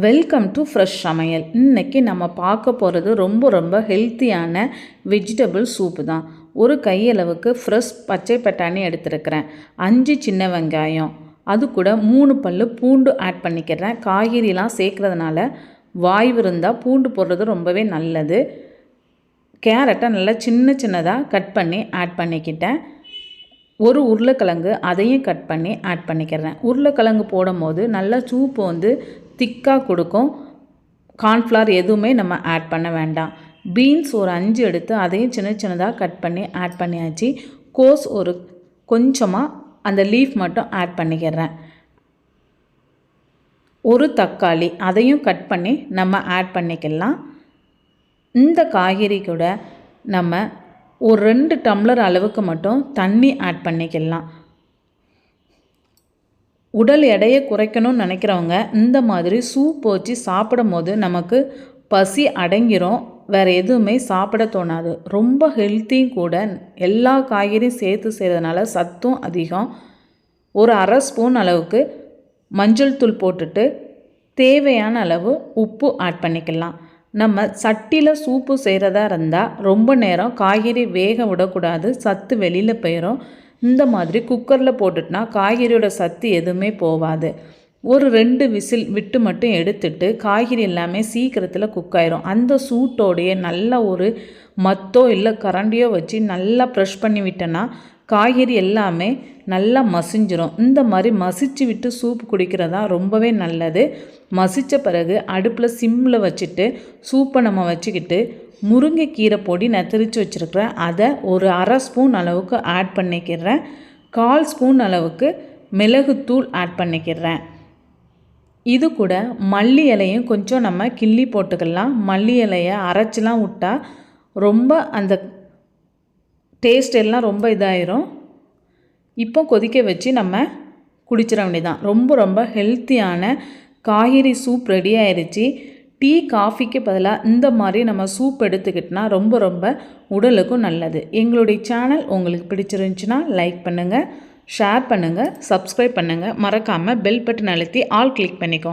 Welcome to fresh சமையல். இன்றைக்கி நம்ம பார்க்க போகிறது ரொம்ப ரொம்ப ஹெல்த்தியான வெஜிடபிள் சூப்பு தான். ஒரு கையளவுக்கு ஃப்ரெஷ் பச்சை பட்டாணி எடுத்துருக்கிறேன். அஞ்சு சின்ன வெங்காயம். அது கூட மூணு பல் பூண்டு ஆட் பண்ணிக்கிறேன். காய்கறிலாம் சேர்க்குறதுனால வாய்வு இருந்தால் பூண்டு போடுறது ரொம்பவே நல்லது. கேரட்டை நல்லா சின்ன சின்னதாக கட் பண்ணி ஆட் பண்ணிக்கிட்டேன். ஒரு உருளைக்கிழங்கு அதையும் கட் பண்ணி ஆட் பண்ணிக்கிறேன். உருளைக்கிழங்கு போடும்போது நல்லா சூப்பு வந்து திக்காக கொடுக்கும். கார்ன்ஃப்ளவர் எதுவுமே நம்ம ஆட் பண்ண வேண்டாம். பீன்ஸ் ஒரு அஞ்சு எடுத்து அதையும் சின்ன சின்னதாக கட் பண்ணி ஆட் பண்ணியாச்சு. கோஸ் ஒரு கொஞ்சமாக அந்த லீஃப் மட்டும் ஆட் பண்ணிக்கிறேன். ஒரு தக்காளி அதையும் கட் பண்ணி நம்ம ஆட் பண்ணிக்கலாம். இந்த காய்கறி கூட நம்ம ஒரு ரெண்டு டம்ளர் அளவுக்கு மட்டும் தண்ணி ஆட் பண்ணிக்கலாம். உடல் எடையை குறைக்கணும்னு நினைக்கிறவங்க இந்த மாதிரி சூப் வச்சு சாப்பிடும் போது நமக்கு பசி அடங்கிரும். வேறு எதுவுமே சாப்பிட தோணாது. ரொம்ப ஹெல்த்தியும் கூட எல்லா காய்கறியும் சேர்த்து செய்கிறதுனால சத்தும் அதிகம். ஒரு அரை ஸ்பூன் அளவுக்கு மஞ்சள் தூள் போட்டுட்டு தேவையான அளவு உப்பு ஆட் பண்ணிக்கலாம். நம்ம சட்டியில் சூப்பு செய்கிறதா இருந்தால் ரொம்ப நேரம் காய்கறி வேக விடக்கூடாது. சத்து வெளியில் போயிடும் இந்த மாதிரி குக்கரில் போட்டுட்டுனா காய்கறியோட சத்து எதுவுமே போகாது ஒரு ரெண்டு விசில் விட்டு மட்டும் எடுத்துட்டு காய்கறி எல்லாமே சீக்கிரத்தில் குக் ஆயிரும். அந்த சூட்டோடைய நல்ல ஒரு மத்தோ இல்லை கரண்டியோ வச்சு நல்லா ப்ரெஷ் பண்ணி விட்டோன்னா காய்கறி எல்லாமே நல்லா மசிஞ்சிரும். இந்த மாதிரி மசிச்சு விட்டு சூப் குடிக்கிறதா ரொம்பவே நல்லது. மசித்த பிறகு அடுப்பில் சிம்மில் வச்சுட்டு சூப்பை நம்ம வச்சுக்கிட்டு முருங்கைக்கீரை பொடி நான் திரித்து வச்சுருக்கிறேன். அதை ஒரு அரை ஸ்பூன் அளவுக்கு ஆட் பண்ணிக்கிறேன். கால் ஸ்பூன் அளவுக்கு மிளகுத்தூள் ஆட் பண்ணிக்கிறேன். இது கூட மல்லி இலையும் கொஞ்சம் நம்ம கிள்ளி போட்டுக்கலாம். மல்லி இலையை அரைச்சிலாம் விட்டால் ரொம்ப அந்த டேஸ்ட் எல்லாம் ரொம்ப இதாயிரும். இப்போ கொதிக்க வச்சு நம்ம குடிச்சிட வேண்டியதான் ரொம்ப ரொம்ப ஹெல்த்தியான காய்கறி சூப் ரெடி ஆயிடுச்சு டீ காஃபிக்கு பதிலாக இந்த மாதிரி நம்ம சூப் எடுத்துக்கிட்டோன்னா ரொம்ப ரொம்ப உடலுக்கும் நல்லது. எங்களுடைய சேனல் உங்களுக்கு பிடிச்சிருந்துச்சுன்னா லைக் பண்ணுங்கள் ஷேர் பண்ணுங்கள் சப்ஸ்கிரைப் பண்ணுங்கள் மறக்காமல் பெல் பட்டன் அழுத்தி ஆல் கிளிக் பண்ணிக்கோங்க.